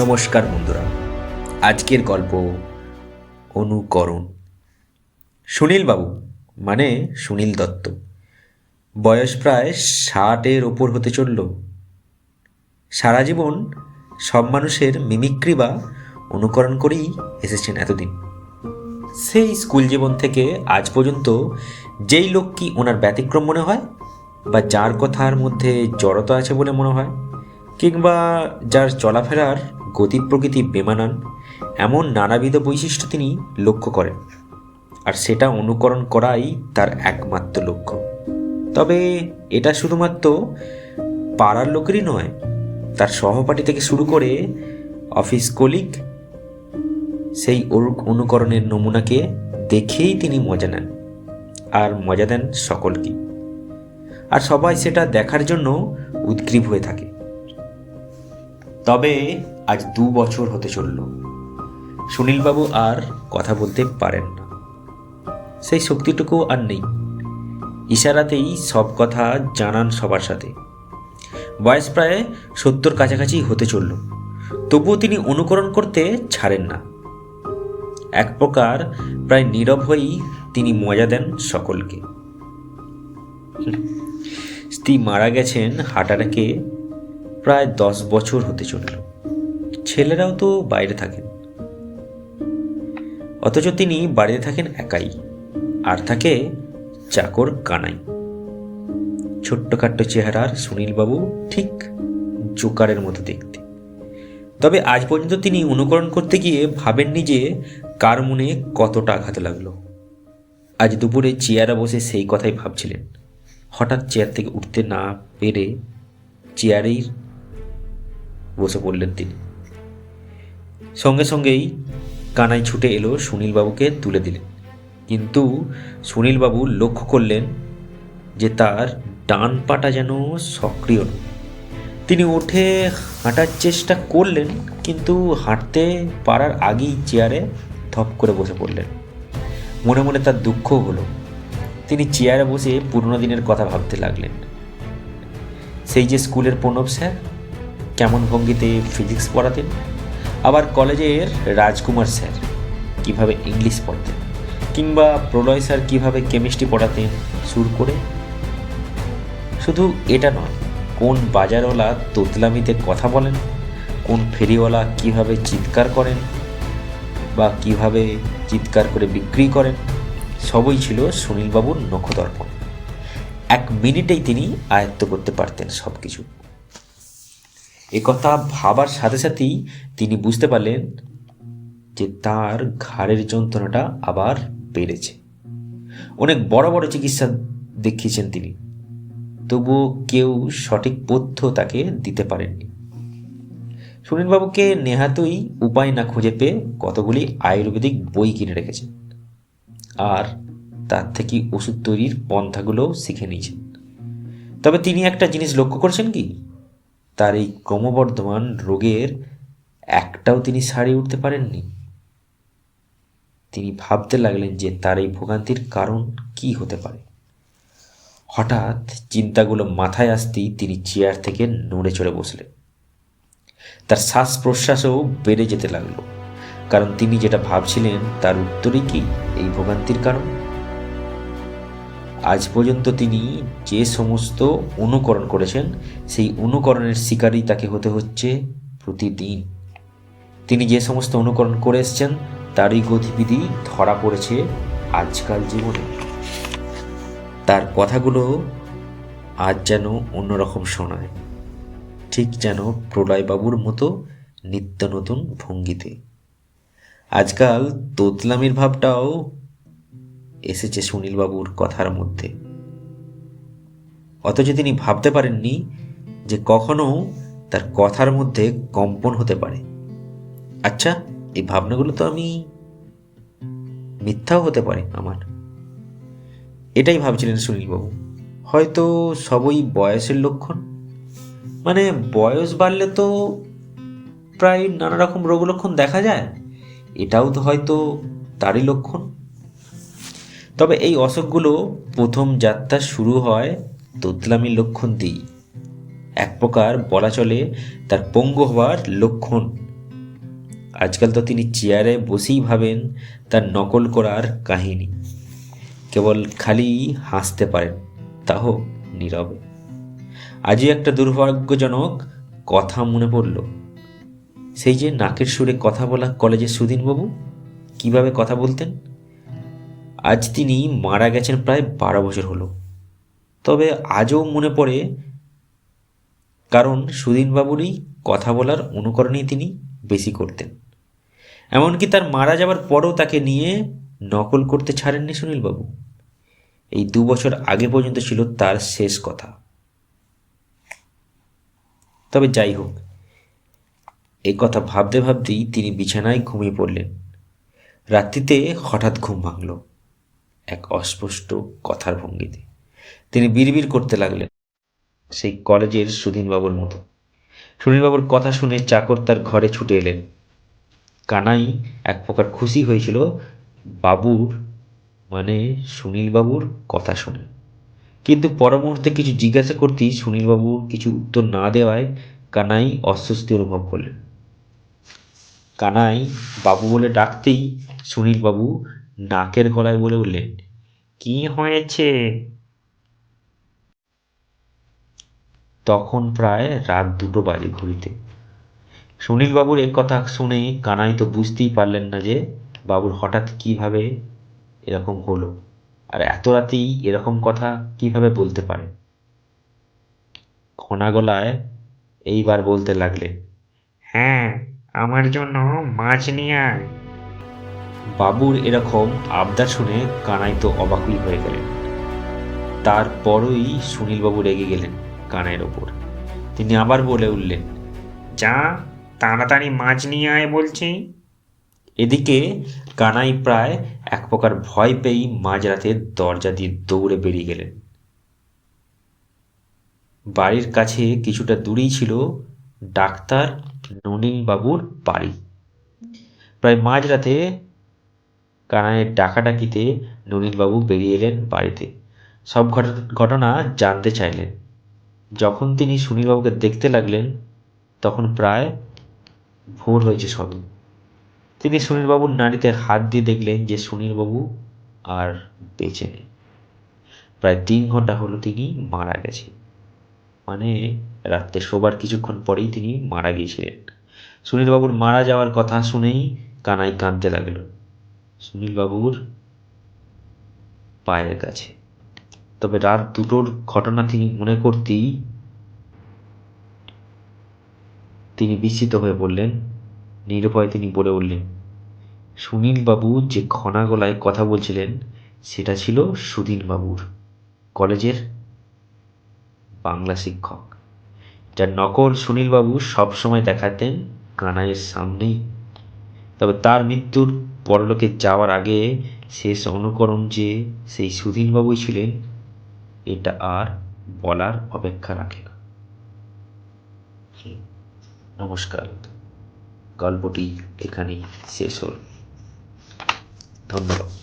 নমস্কার বন্ধুরা। আজকের গল্প অনুকরণ। সুনীল বাবু মানে সুনীল দত্ত, বয়স প্রায় ষাটের ওপর হতে চলল। সারা জীবন সব মানুষের মিমিক্রি বা অনুকরণ করেই এসেছেন এতদিন। সেই স্কুল জীবন থেকে আজ পর্যন্ত যেই লোক কি ওনার ব্যতিক্রম মনে হয় বা যার কথার মধ্যে জড়তা আছে বলে মনে হয়, কিংবা যার চলাফেরার গতি প্রকৃতি বেমানান, এমন নানাবিধ বৈশিষ্ট্য তিনি লক্ষ্য করেন। আর সেটা অনুকরণ করাই তার একমাত্র লক্ষ্য। তবে এটা শুধুমাত্র পাড়ার লোকেরই নয়, তার সহপাঠী থেকে শুরু করে অফিস কলিগ সেই অনু- অনুকরণের নমুনাকে দেখেই তিনি মজা নেন, আর মজা দেন সকলকে। আর সবাই সেটা দেখার জন্য উদ্গ্রীব হয়ে থাকে। তবে আজ দু বছর হতে চলল। সুনীলবাবু আর কথা বলতে পারেন না। সেই শক্তিটুকু আর নেই। ইশারাতেই সব কথা জানান সবার সাথে। বয়স প্রায় সত্তর কাছাকাছি হতে চলল। তবুও তিনি অনুকরণ করতে ছাড়েন না। এক প্রকার প্রায় নীরব হয়েই তিনি মজা দেন সকলকে। স্ত্রী মারা গেছেন হার্ট প্রায় দশ বছর হতে চলল। ছেলেরাও তো বাইরে থাকেন। অথচ তিনি বাড়িতে থাকেন একাই, আর থাকে চাকর কানাই। ছোট্টখাট্ট চেহারার সুনীলবাবু ঠিক জোকারের মতো দেখতে। তবে আজ পর্যন্ত তিনি অনুকরণ করতে গিয়ে ভাবেননি যে কার মনে কতটা আঘাত লাগল। আজ দুপুরে চেয়ারে বসে সেই কথাই ভাবছিলেন। হঠাৎ চেয়ার থেকে উঠতে না পেরে চেয়ারেই বসে পড়লেন তিনি। সঙ্গে সঙ্গেই কানাই ছুটে এলো সুনীলবাবুকে তুলে দিলেন কিন্তু সুনীলবাবু লক্ষ্য করলেন যে তার ডান পাটা যেন সক্রিয় নয়। তিনি উঠে হাঁটার চেষ্টা করলেন, কিন্তু হাঁটতে পারার আগেই চেয়ারে ধপ করে বসে পড়লেন। মনে মনে তার দুঃখ হলো। তিনি চেয়ারে বসে পুরনো দিনের কথা ভাবতে লাগলেন। সেই যে স্কুলের প্রণব স্যার, কেমন ভঙ্গিতে ফিজিক্স পড়াতেন আবার কলেজের রাজকুমার স্যার কীভাবে ইংলিশ পড়তেন, কিংবা প্রলয় স্যার কীভাবে কেমিস্ট্রি পড়াতেন, সুর করে? শুধু এটা নয়, কোন বাজারওয়ালা তোতলামিতে কথা বলেন, কোন ফেরিওয়ালা কীভাবে চিৎকার করেন, বা কীভাবে চিৎকার করে বিক্রি করেন, সবই ছিল সুনীলবাবুর নখদর্পণ। এক মিনিটেই তিনি আয়ত্ত করতে পারতেন সব কিছু কথা ভাবার সাথে সাথেই তিনি বুঝতে পারলেন যে তার ঘাড়ের যন্ত্রণাটা আবার বেড়েছে। অনেক বড় বড় চিকিৎসা দেখিয়েছেন তিনি। তবুও কেউ সঠিক পথ্য তাকে দিতে পারেননি। সুনীলবাবুকে নেহাতই উপায় না খুঁজে পেয়ে কতগুলি আয়ুর্বেদিক বই কিনে রেখেছেন। আর তার থেকে ওষুধ তৈরির পন্থাগুলোও শিখে নিয়েছেন। তবে তিনি একটা জিনিস লক্ষ্য করছেন কি? তার এই ক্রমবর্ধমান রোগের একটাও তিনি সারিয়ে উঠতে পারেননি। তিনি ভাবতে লাগলেন যে তার এই ভোগান্তির কারণ কি হতে পারে। হঠাৎ চিন্তাগুলো মাথায় আসতেই তিনি চেয়ার থেকে নড়ে চড়ে বসলেন। তার শ্বাস প্রশ্বাসও বেড়ে যেতে লাগল, কারণ তিনি যেটা ভাবছিলেন তার উত্তরই কি এই ভোগান্তির কারণ? আজ পর্যন্ত তিনি যে সমস্ত অনুকরণ করেছেন, সেই অনুকরণের শিকারই তাকে হতে হচ্ছে প্রতিদিন। তিনি যে সমস্ত অনুকরণ করে এসছেন, তারই গতিবিধি ধরা পড়েছে আজকাল জীবনে। তার কথাগুলো আজ যেন অন্যরকম শোনায়, ঠিক যেন প্রলয়বাবুর মতো নিত্য নতুন ভঙ্গিতে। আজকাল তোতলামির ভাবটাও এসেছে সুনীলবাবুর কথার মধ্যে। অথচ তিনি ভাবতে পারেননি যে কখনো তার কথার মধ্যে কম্পন হতে পারে। আচ্ছা এই ভাবনাগুলো তো আমি মিথ্যাও হতে পারে আমার। এটাই ভাবছিলেন সুনীলবাবু। হয়তো সবই বয়সের লক্ষণ। মানে বয়স বাড়লে তো প্রায় নানা রকম রোগ লক্ষণ দেখা যায়। এটাও তো হয়তো তারই লক্ষণ। তবে এই অসুখগুলো প্রথম যাত্রা শুরু হয় তোতলামির লক্ষণ দিয়েই। এক প্রকার বলা চলে তার পঙ্গু হওয়ার লক্ষণ। আজকাল তো তিনি চেয়ারে বসেই ভাবেন তার নকল করার কাহিনী। কেবল খালি হাসতে পারেন তাও নীরবে। আজই একটা দুর্ভাগ্যজনক কথা মনে পড়ল। সেই যে নাকের সুরে কথা বলা কলেজের সুদিনবাবু কীভাবে কথা বলতেন? আজ তিনি মারা গেছেন প্রায় বারো বছর হলো। তবে আজও মনে পড়ে, কারণ সুদিনবাবুরই কথা বলার অনুকরণেই তিনি বেশি করতেন। এমনকি তার মারা যাওয়ার পরও তাকে নিয়ে নকল করতে ছাড়েননি সুনীলবাবু। এই দু বছর আগে পর্যন্ত ছিল তার শেষ কথা। তবে যাই হোক, এই কথা ভাবতে ভাবতেই তিনি বিছানায় ঘুমিয়ে পড়লেন। রাত্রিতে হঠাৎ ঘুম ভাঙল। এক অস্পষ্ট কথার ভঙ্গিতে। তিনি বিড়বিড় করতে লাগলেন সেই কলেজের সুধীনবাবুর মতো। সুনীলবাবুর কথা শুনে চাকর তার ঘরে ছুটে এলেন। কানাই এক প্রকার খুশি হয়েছিল, বাবুর মানে সুনীলবাবুর কথা শুনে। কিন্তু পর মুহূর্তে কিছু জিজ্ঞাসা করতেই সুনীলবাবু কিছু উত্তর না দেওয়ায় কানাই অস্বস্তি অনুভব করলেন। কানাই বাবু বলে ডাকতেই সুনীলবাবু নাকের গলায় বলে উঠলেন কি হয়েছে? তখন প্রায় রাত দুটো বাজে ঘড়িতে। সুনীলবাবুর এ কথা শুনে কানাই তো বুঝতেই পারলেন না যে বাবুর হঠাৎ কীভাবে এরকম হলো আর এত রাতেই এরকম কথা কীভাবে বলতে পারে। খোনা গলায় এইবার বলতে লাগলেন হ্যাঁ আমার জন্য মাছ নিয়ে আয়। বাবুর এরকম আবদার শুনে কানাই তো অবাকই হয়ে গেলেন। তারপরই সুনীলবাবু রেগে গেলেন কানাইয়ের ওপর। তিনি আবার বলে উঠলেন, যা তাড়াতাড়ি মাছ নিয়ে আয় বলছি। এদিকে কানাই প্রায় এক প্রকার ভয় পেয়েই মাঝরাতে দরজা দিয়ে দৌড়ে বেরিয়ে গেলেন। বাড়ির কাছে কিছুটা দূরেই ছিল ডাক্তার ননীনবাবুর বাড়ি। প্রায় মাঝরাতে কানাইয়ের ডাকাডাকিতে ননীনবাবু বেরিয়ে এলেন বাড়িতে। সব ঘটনা জানতে চাইলেন। যখন তিনি সুনীলবাবুকে দেখতে লাগলেন, তখন প্রায় ভোর হয়েছে সবে। তিনি সুনীলবাবুর নাড়িতে হাত দিয়ে দেখলেন যে সুনীলবাবু আর বেঁচে নেই। প্রায় তিন ঘণ্টা হলো তিনি মারা গেছে। মানে রাত্রে শোবার কিছুক্ষণ পরেই তিনি মারা গিয়েছিলেন। সুনীলবাবুর মারা যাওয়ার কথা শুনেই কানাই কাঁদতে লাগল। সুনীলবাবুর পায়ের কাছে। তবে রাত দুটোর ঘটনা তিনি মনে করতেই তিনি বিস্মিত হয়ে বললেন, নিরুপায় তিনি বলে উঠলেন, সুনীলবাবু যে খনা গলায় কথা বলছিলেন, সেটা ছিল সুধীনবাবুর কলেজের বাংলা শিক্ষক, যার নকল সুনীলবাবু সবসময় দেখাতেন কানাইয়ের সামনেই। তবে তার মৃত্যুর পরলোকে যাওয়ার আগে শেষ অনুকরণ যে সেই সুধীনবাবুই ছিলেন, এটা আর বলার অপেক্ষা রাখে না। নমস্কার, গল্পটি এখানেই শেষ হল। ধন্যবাদ।